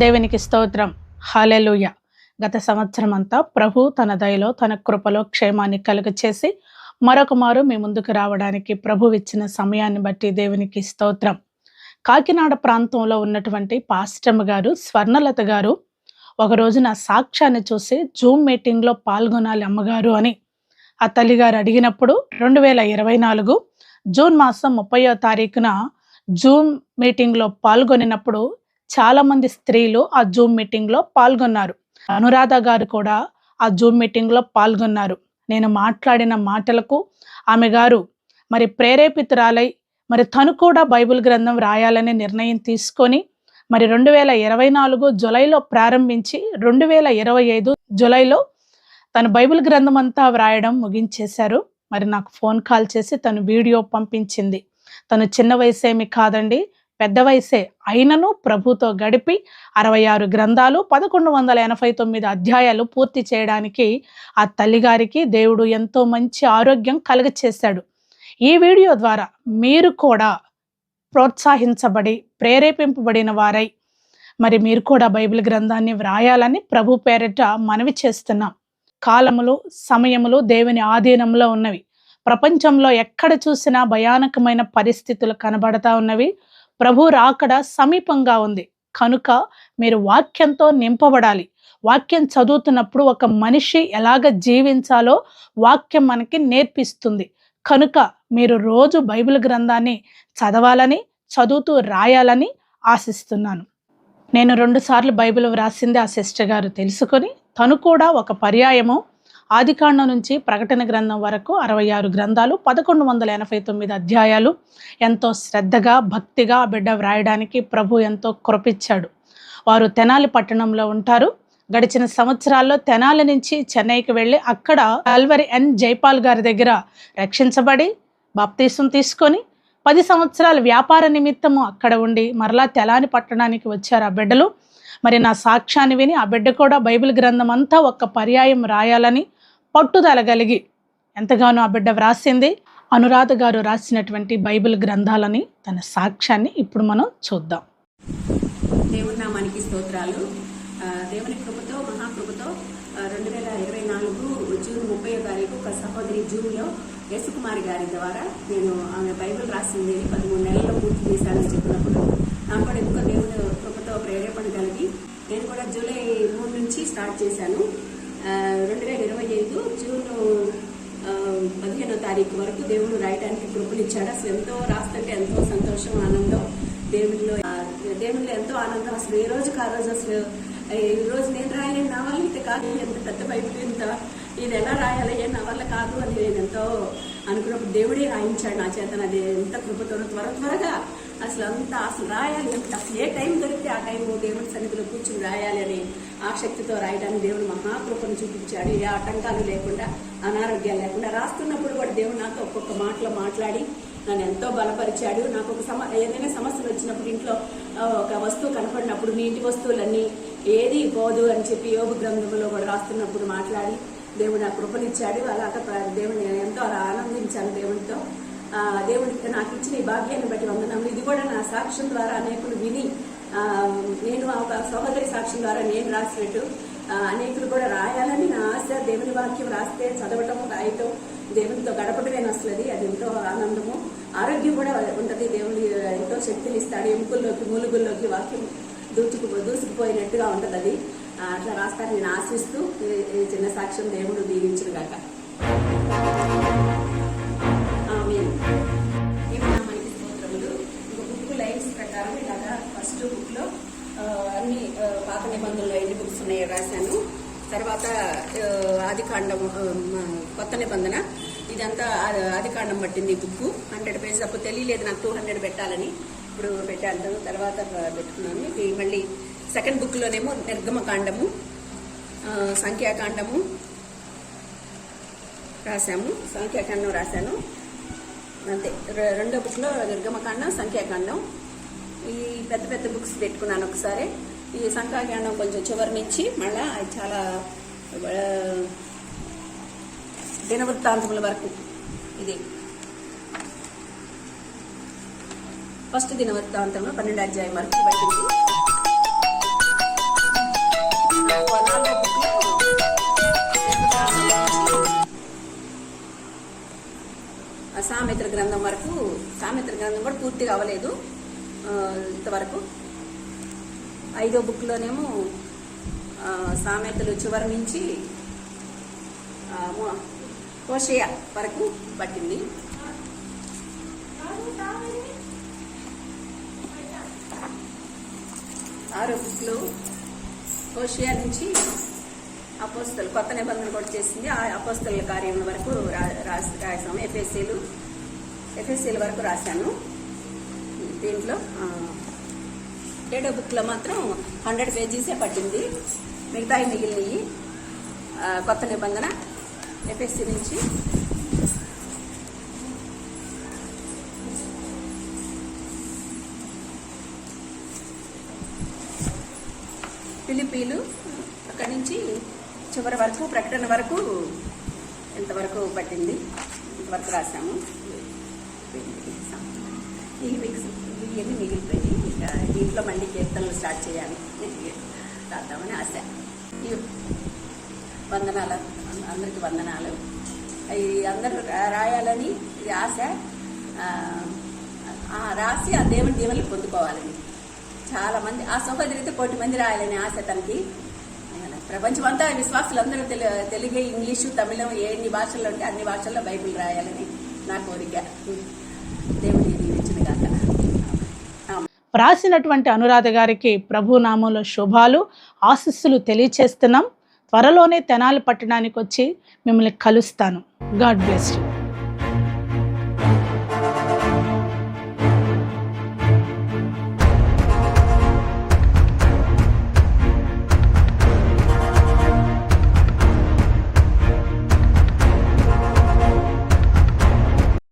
దేవునికి స్తోత్రం. హాలెలుయ గత సంవత్సరం అంతా ప్రభు తన దయలో తన కృపలో క్షేమాన్ని కలుగచేసి మరొకమారు మరొక మారు మీ ముందుకు రావడానికి ప్రభు ఇచ్చిన సమయాన్ని బట్టి దేవునికి స్తోత్రం. కాకినాడ ప్రాంతంలో ఉన్నటువంటి పాస్టమ్ గారు స్వర్ణలత గారు ఒకరోజు నా సాక్ష్యాన్ని చూసి జూమ్ మీటింగ్లో పాల్గొనాలి అమ్మగారు అని ఆ తల్లిగారు అడిగినప్పుడు రెండు వేల ఇరవై నాలుగు జూన్ మాసం ముప్పయో తారీఖున జూమ్ మీటింగ్లో పాల్గొనినప్పుడు చాలా మంది స్త్రీలు ఆ జూమ్ మీటింగ్లో పాల్గొన్నారు. అనురాధ గారు కూడా ఆ జూమ్ మీటింగ్లో పాల్గొన్నారు. నేను మాట్లాడిన మాటలకు ఆమె గారు మరి ప్రేరేపితురాలై మరి తను కూడా బైబిల్ గ్రంథం రాయాలని నిర్ణయం తీసుకొని మరి రెండు వేల ఇరవై నాలుగు జులైలో ప్రారంభించి రెండు వేల ఇరవై ఐదు జులైలో తను బైబిల్ గ్రంథం అంతా వ్రాయడం ముగించేశారు. మరి నాకు ఫోన్ కాల్ చేసి తను వీడియో పంపించింది. తను చిన్న వయసేమి కాదండి. పెద్ద వయసే అయినను ప్రభుతో గడిపి అరవై ఆరు గ్రంథాలు పదకొండు వందల ఎనభై తొమ్మిది అధ్యాయాలు పూర్తి చేయడానికి ఆ తల్లిగారికి దేవుడు ఎంతో మంచి ఆరోగ్యం కలుగచేశాడు. ఈ వీడియో ద్వారా మీరు కూడా ప్రోత్సహించబడి ప్రేరేపింపబడిన వారై మరి మీరు కూడా బైబిల్ గ్రంథాన్ని వ్రాయాలని ప్రభు పేరిట మనవి చేస్తున్నాం. కాలములు సమయములు దేవుని ఆధీనంలో ఉన్నవి. ప్రపంచంలో ఎక్కడ చూసినా భయానకమైన పరిస్థితులు కనబడతా ఉన్నవి. ప్రభు రాకడ సమీపంగా ఉంది. కనుక మీరు వాక్యంతో నింపబడాలి. వాక్యం చదువుతున్నప్పుడు ఒక మనిషి ఎలాగ జీవించాలో వాక్యం మనకి నేర్పిస్తుంది. కనుక మీరు రోజు బైబిల్ గ్రంథాన్ని చదవాలని చదువుతూ రాయాలని ఆశిస్తున్నాను. నేను రెండుసార్లు బైబిల్ వ్రాసింది ఆ సిస్టర్ గారు తెలుసుకొని తను కూడా ఒక పర్యాయము ఆదికాండం నుంచి ప్రకటన గ్రంథం వరకు అరవై ఆరు గ్రంథాలు పదకొండు వందల ఎనభై తొమ్మిది అధ్యాయాలు. ఎంతో శ్రద్ధగా భక్తిగా ఆ బిడ్డ వ్రాయడానికి ప్రభు ఎంతో కృపిచ్చాడు వారు తెనాలి పట్టణంలో ఉంటారు. గడిచిన సంవత్సరాల్లో తెనాలి నుంచి చెన్నైకి వెళ్ళి అక్కడ అల్వరి ఎన్ జైపాల్ గారి దగ్గర రక్షించబడి బాప్తీసం తీసుకొని పది సంవత్సరాల వ్యాపార నిమిత్తము అక్కడ ఉండి మరలా తెలాని పట్టణానికి వచ్చారు ఆ బిడ్డలు. మరి నా సాక్ష్యాన్ని విని ఆ బిడ్డ కూడా బైబిల్ గ్రంథం అంతా ఒక్క పర్యాయం రాయాలని పట్టుదల కలిగి ఎంతగానో ఆ బిడ్డ వ్రాసింది అనురాధ గారు రాసినటువంటి బైబిల్ గ్రంథాలని తన సాక్ష్యాన్ని ఇప్పుడు మనం చూద్దాం. దేవుడి నామానికి స్తోత్రాలు. దేవుని కృపతో మహాకృపతో రెండు వేల ఇరవై నాలుగు జూన్ ముప్పై తారీఖు ఒక సహోదరి జూన్లో యశుకుమారి గారి ద్వారా నేను ఆమె బైబిల్ రాసింది పదమూడు నెలల్లో పూర్తి చేశానని చెప్పినప్పుడు నాకు కూడా ఎక్కువ దేవుని కృపతో ప్రేరేపణ కలిగి నేను కూడా జూలై మూడు నుంచి స్టార్ట్ చేశాను. రెండు వేల ఇరవై ఐదు జూన్ ఆ, పదిహేనో తారీఖు వరకు దేవుడు రాయడానికి కృపలు ఇచ్చాడు. అసలు ఎంతో రాస్తుంటే ఎంతో సంతోషం ఆనందం దేవుడిలో. దేవుడిలో ఎంతో ఆనందం. అసలు ఏ రోజు ఆ రోజు అసలు ఈ రోజు నేను రాయలేను నా వల్ల అయితే కాదు ఎంత పెద్ద బైబిల్ ఇంత ఇది ఎలా రాయాలి ఏ నా వల్ల కాదు అని నేను ఎంతో అనుకున్నప్పుడు దేవుడే రాయించాడు నా చేత. అది ఎంత కృపతో త్వర త్వరగా అసలు అంత అసలు రాయాలి. ఎంత అసలు ఏ టైం దొరికితే ఆ టైంలో దేవుడి సన్నిధిలో కూర్చుని రాయాలి అని ఆసక్తితో రాయడానికి దేవుడు మహాకృపను చూపించాడు. ఏ ఆటంకాలు లేకుండా అనారోగ్యాలు లేకుండా రాస్తున్నప్పుడు కూడా దేవుడు నాతో ఒక్కొక్క మాటలో మాట్లాడి నన్ను ఎంతో బలపరిచాడు. నాకు ఒక సమ ఏదైనా సమస్యలు వచ్చినప్పుడు ఇంట్లో ఒక వస్తువు కనపడినప్పుడు మీ ఇంటి వస్తువులన్నీ ఏది పోదు అని చెప్పి యోగ గ్రంథంలో కూడా రాస్తున్నప్పుడు మాట్లాడి దేవుడు నాకు కృపనిచ్చాడు. అలాగ ప్ర- దేవుని నేను ఎంతో అలా ఆనందించాను దేవునితో. దేవుడికి నాకు ఇచ్చిన ఈ భాగ్యాన్ని బట్టి వందనములు ఇది కూడా నా సాక్ష్యం ద్వారా అనేకులు విని నేను ఒక సహోదరి సాక్ష్యం ద్వారా నేను రాసినట్టు అనేకులు కూడా రాయాలని నా ఆశ. దేవుని వాక్యం రాస్తే చదవటం రాయటం దేవునితో గడపడమే వస్తుంది అది ఎంతో ఆనందము. ఆరోగ్యం కూడా ఉంటుంది. దేవుని ఎంతో శక్తిని ఇస్తాడు. ఎముకల్లోకి మూలుగుల్లోకి వాక్యం దూచుకు దూసుకుపోయినట్టుగా ఉంటుంది అది. అట్లా రాస్తారని నేను ఆశిస్తూ చిన్న సాక్ష్యం దేవుడు దీవించును రాశాను. తర్వాత ఆ, ఆదికాండం కొత్త నిబంధన. ఇదంతా ఆదికాండం పట్టింది బుక్ హండ్రెడ్ పేజెస్. అప్పుడు తెలియలేదు నాకు టూ హండ్రెడ్ పెట్టాలని. ఇప్పుడు పెట్టాను తర్వాత పెట్టుకున్నాను. ఇది మళ్ళీ సెకండ్ బుక్లోనేమో నిర్గమకాండము సంఖ్యాకాండము రాశాము. సంఖ్యాకాండం రాశాను. అంతే. రెండో బుక్లో నిర్గమకాండం సంఖ్యాకాండం. ఈ పెద్ద పెద్ద బుక్స్ పెట్టుకున్నాను ఒకసారి. ఈ సంకాగ్యానం కొంచెం చివరినిచ్చి మళ్ళీ అది చాలా దినవృత్తాంతముల వరకు ఇది. ఫస్ట్ దినవృత్తాంతంలో పన్నెండు అధ్యాయం వరకు పట్టింది. సామెత్ర గ్రంథం వరకు సామెత్ర గ్రంథం కూడా పూర్తిగా అవ్వలేదు ఇంతవరకు. ఐదో బుక్లోనేమో సామెతలు చివరి నుంచి కోషయ వరకు పట్టింది. ఆరో బుక్లో కోషియా నుంచి అపోస్తలు కొత్త నిబంధన కూడా చేసింది. ఆ అపోస్తల కార్యం వరకు రాసి రాసాము. ఎఫ్ఎస్సీలు ఎఫ్ఎస్సీల వరకు రాశాను. దీంట్లో ఏడో బుక్లో మాత్రం హండ్రెడ్ పేజీసే పట్టింది. మిగతాయి మిగిలినవి కొత్త నిబంధన ఎఫ్ఎస్సి నుంచి. పిలిపీలు అక్కడి నుంచి చివరి వరకు ప్రకటన వరకు ఎంతవరకు పట్టింది. ఇంతవరకు రాసాము. ఈ వీక్స్. ఇవన్నీ మిగిలిపోయి ఇక దీంట్లో మళ్ళీ కీర్తనలు స్టార్ట్ చేయాలి. రాద్దామని ఆశ. ఈ వందనాలు అందరికి వందనాలు. ఈ అందరూ రాయాలని ఇది ఆశ. రాసి ఆ దేవుని దీవెనలు పొందుకోవాలని. చాలామంది ఆ సహోదరితో కోటి మంది రాయాలని ఆశ తనకి. ప్రపంచమంతా విశ్వాసులు అందరూ తెలు తెలుగు ఇంగ్లీషు తమిళం ఏ ఎన్ని భాషల్లో ఉంటే అన్ని భాషల్లో బైబిల్ రాయాలని నా కోరిక. వ్రాసినటువంటి అనురాధ గారికి ప్రభు నామంలో శుభాలు ఆశీస్సులు తెలియచేస్తున్నాం. త్వరలోనే తెనాలి పట్టణానికి వచ్చి మిమ్మల్ని కలుస్తాను. God bless you.